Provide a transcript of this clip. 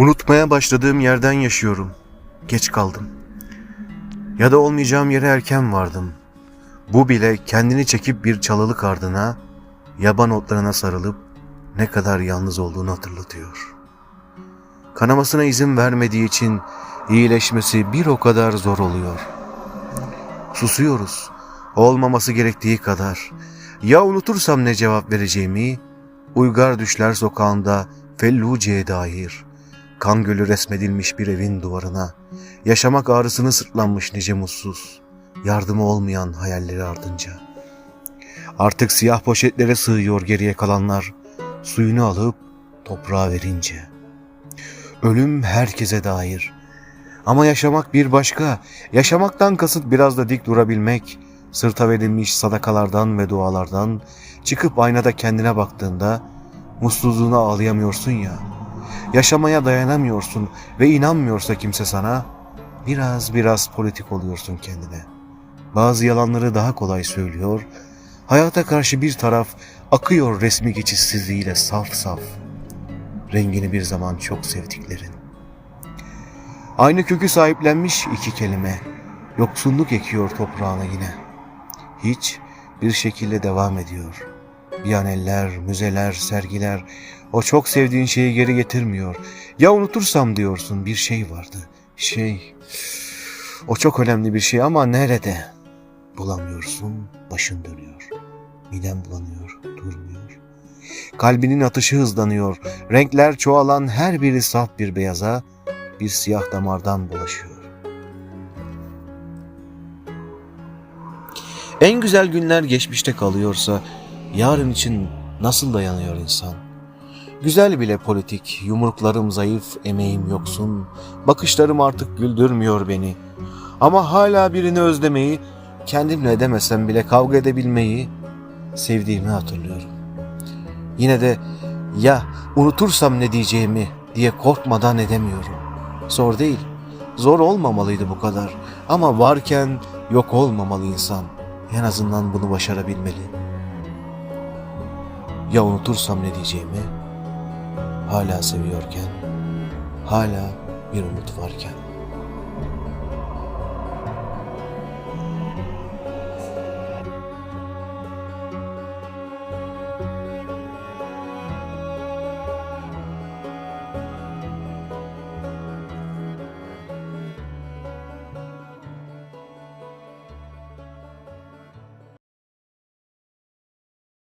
Unutmaya başladığım yerden yaşıyorum. Geç kaldım. Ya da olmayacağım yere erken vardım. Bu bile kendini çekip bir çalılık ardına, yaban otlarına sarılıp ne kadar yalnız olduğunu hatırlatıyor. Kanamasına izin vermediği için iyileşmesi bir o kadar zor oluyor. Susuyoruz. Olmaması gerektiği kadar. Ya unutursam ne cevap vereceğimi, Uygar Düşler Sokağı'nda Felluce'ye dair, kan gölü resmedilmiş bir evin duvarına, yaşamak ağrısını sırtlanmış nice mutsuz, yardımı olmayan hayalleri ardınca. Artık siyah poşetlere sığıyor geriye kalanlar, suyunu alıp toprağa verince. Ölüm herkese dair. Ama yaşamak bir başka. Yaşamaktan kasıt biraz da dik durabilmek, sırta verilmiş sadakalardan ve dualardan çıkıp aynada kendine baktığında mutsuzluğuna ağlayamıyorsun ya. Yaşamaya dayanamıyorsun ve inanmıyorsa kimse sana biraz biraz politik oluyorsun kendine. Bazı yalanları daha kolay söylüyor. Hayata karşı bir taraf akıyor resmi geçişsizliğiyle saf saf. Rengini bir zaman çok sevdiklerin. Aynı kökü sahiplenmiş iki kelime. Yoksunluk ekiyor toprağına yine. Hiç bir şekilde devam ediyor. Biyaneller, müzeler, sergiler o çok sevdiğin şeyi geri getirmiyor. Ya unutursam diyorsun bir şey vardı. Şey. O çok önemli bir şey ama nerede? Bulamıyorsun, başın dönüyor. Miden bulanıyor, durmuyor. Kalbinin atışı hızlanıyor. Renkler çoğalan her biri saf bir beyaza, bir siyah damardan bulaşıyor. En güzel günler geçmişte kalıyorsa yarın için nasıl dayanıyor insan? Güzel bile politik, yumruklarım zayıf, emeğim yoksun, bakışlarım artık güldürmüyor beni. Ama hala birini özlemeyi, kendimle edemesem bile kavga edebilmeyi, sevdiğimi hatırlıyorum. Yine de ya unutursam ne diyeceğimi diye korkmadan edemiyorum. Zor değil, zor olmamalıydı bu kadar ama varken yok olmamalı insan. En azından bunu başarabilmeli. Ya unutursam ne diyeceğimi? Hala seviyorken, hala bir umut varken.